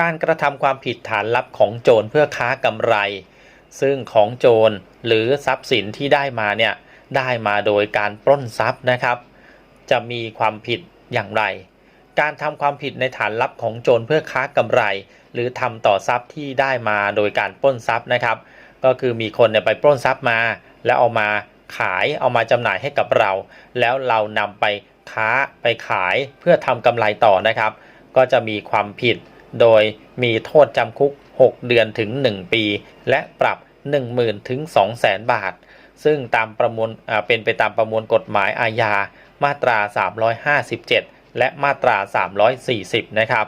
การกระทำความผิดฐานลับของโจรเพื่อค้ากำไร ซึ่งของโจรหรือทรัพย์สินที่ได้มาเนี่ยได้มาโดยการปล้นทรัพย์นะครับ จะมีความผิดอย่างไร การทำความผิดในฐานลับของโจรเพื่อค้ากำไร หรือทำต่อทรัพย์ที่ได้มาโดยการปล้นทรัพย์นะครับ ก็คือมีคนเนี่ยไปปล้นทรัพย์มา แล้วเอามาขายเอามาจำหน่ายให้กับเรา แล้วเรานำไปค้าไปขายเพื่อทำกำไรต่อนะครับ ก็จะมีความผิด โดยมีโทษจำคุก 6 เดือนถึง 1 ปี และปรับ 10,000ถึง200,000 บาท ซึ่งตามประมวลเป็นไปตามประมวลกฎหมายอาญามาตรา 357 และมาตรา 340 นะครับ